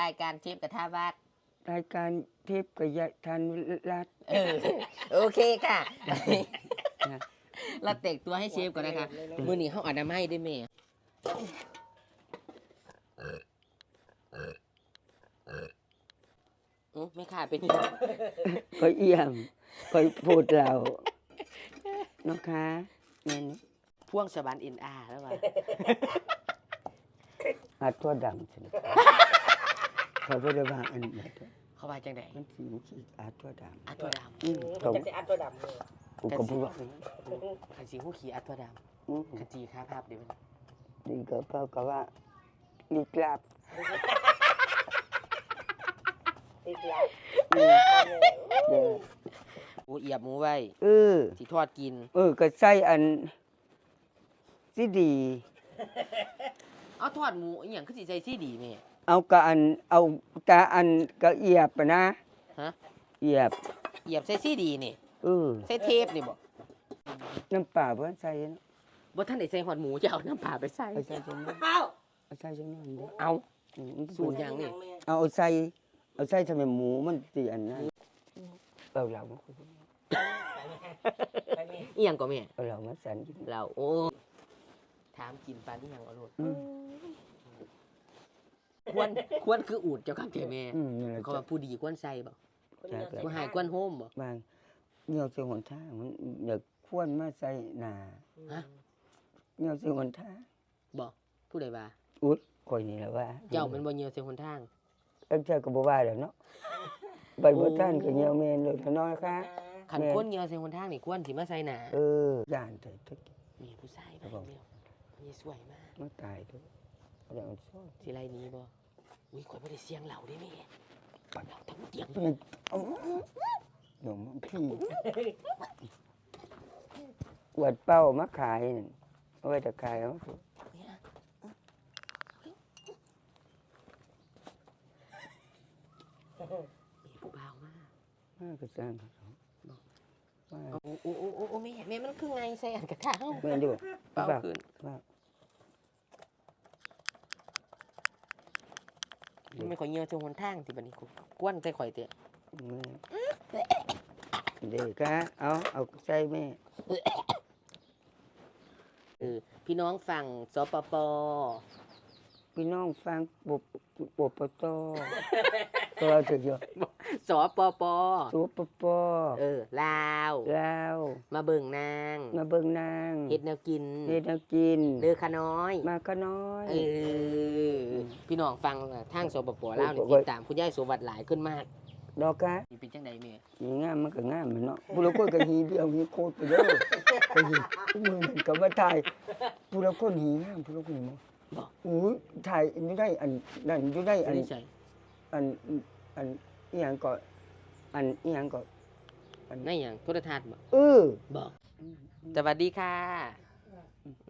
รายการเชฟกระทะวาดรายการเทพกับยายทันรัตน์เออ โอเคค่ะ เราแต่งตัวให้เชฟก่อนนะคะ มือนี้เขาอนามัยได้ไหมอื้อไม่ขาดเป็นยังก็เอี่ยมก็พูดเราน้องคะแม่นพ่วงสวรรค์เอ็นอาร์แล้วว่าอาทั่วดำสินะ เขาบ่ได้ว่าอันนี้เขาว่าจังไดมันสีมันสีอาทั่วดำอาตัวดอืมมันเขาจะได้อัดตัวดำเลยกูำก็พูดว่าขันสีหูขี่อาตัวดอืมำขันจีค้าภาพเดี๋ยวมันนี่ก็เท่ากับว่าลีกลับติดแล้วอืมเด้อหมูเอียบหมูไว้เออสิทอดกิน เออก็ใส่อันสิดี เอาทอดหมูอหย่างคือสิใจซี่ดีแม่ เอากะอันเอากะอันกะเอียบอะนะฮะ เอียบเอียบใส่ซี่ดีนี่เออใส่เทปนี่บ่น้ำปลาเพิ่นใส่เนาะบ่ท่านได้ใส่หอดหมูจะเอาน้ำปลาไปใส่เอาใส่จังนั้นอ้าวเอาใส่จังนั้นเด้อเอา อืมสูตรยังนี่ เอาเอาใส่เอาใส่ทำไมหมูมันสิอันนั้นเอาเหล่ามาคุยไปแม่อีหยังก็แม่เอาเหล่ามาสันกิน เราโอ้ถามกินปลานี่ยังเอาโลดอืม ควรควรคืออูดเจ้าข้างแก่แม่อืมนี่แหละเขาว่าผู้ดีควรใส่บ่คนเดียวผู้หายควรโฮมบ่บางเหนียวใส่หนทางมันอยากควรมาใส่หน้าฮะเหนียวใส่หนทางบ่ผู้ใดว่าอุ๊ยข่อยนี่แหละว่า เจ้ามันบ่เหยียวใส่หนทางเอ้ยเจ้าก็บ่ว่าแล้วเนาะใบบ่ทันก็เหนียวแม่นเลยเนาะค่ะคันคนเหยียวใส่หนทางนี่ควรสิมาใส่หน้าเออย่านแต่ทุกมีผู้ชายครัมาบผมเดียวนี่สวยมากมาตายเด้อเอาอย่างซ้อนสิไรนี้บ่ อุ้ยข่อยบ่ได้เสียงเหล่าเด้แม่เหล่าทั้งเตียงเป็นเอาหนุ่มพี่อวดเป้ามาขายนั่นเอาไว้แต่ขายเอาเนี่ยมีผู้บ่าวมามากก็สร้างเขาว่าโอ้โอ้โอ้โอ้โอ้แม่แม่มันคือไงใส่อันกระทะเฮาแม่นอยู่เป่าว่าขึ้น ว่า มันไม่ข่อยเหยียวจงหนทางที่บัดนี้กูกวนใส่ข่อยเตะแม่เด็กกะเอาเอาใส่แม่เออพี่น้องฝั่งสปปพี่น้องฟังปบปบปตก็เราถึงอยู่ สปปสูปปเออลาว ลาวมาเบิ่งนางมาเบิ่งนางเฮ็ดแนวกินเฮ็ดแนวกินเด้อขาน้อย มาก็น้อยเออพี่น้องฟังทางสปปลาวนี่โอ้ติยดตามคุณยายสวัสดิ์หลายขึ้นมากดอกกะนี่เป็นจังไดแม่หีงามมันก็งามแมันเนาะผู้ละคนก็หีเดียวหีโคตรไปเด้อก็หีทุกมือมันก็มาถ่ายผู้ละคนหีงามผู้ละคนหีบ่บอกอู้ยถ่ายอยู่ได้อันนั่นอยู่ได้อัไม่นได้ใช่อันอัน อีหยังก็ อันอีหยังก็ในหยังโทรทัศน์บ่เออบอกสวัสดีค่ะ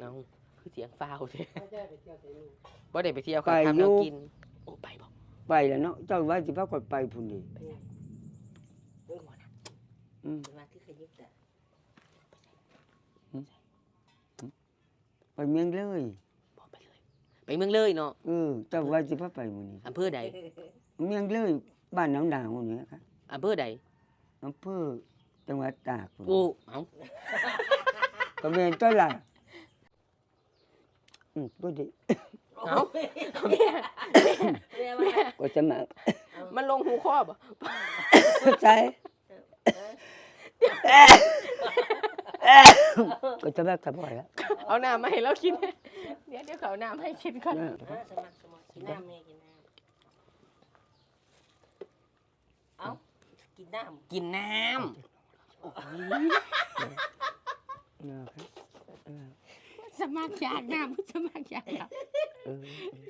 น้องคือเสียงฟ้าวเด้บ่ได้ไปเที่ยวครับทำแนวกินโอ้ไปบ่ไปแล้วเนาะเจ้าว่าสิพาข่อยไปพุ่นนี่เบิ่งหัวนะอืมเบิ่งว่าคือขยิบแต่ไปเมืองเลยบ่ไปเลย ไปเมืองเลยเนาะเออเจ้าว่าสิพาไปมื้อนี้อำเภอใดเมืองเลย บ้านหนองดาวนี่ครับอำเภอใดอำเภอจังหวัดตากพุ่นโอ้เอ้าก็แม่นตัวล่ะอืมบ่ได้เอ้าแม่แม่ว่าก็จะมามันลงหูคอบ่ใช่ก็จะแบบสบายแล้วเอาน้ำมาให้เรากิน เดี๋ยวเดี๋ยวเขาเอาน้ำให้กินก่อนนะเออสมัครสมัครกินน้ำแม่กินน้ำเอ้า กินน้ำกินน้นะครับเออำสมัครอยากน้ำสมัครอยากน้เออมีหวัดเอ้ยำ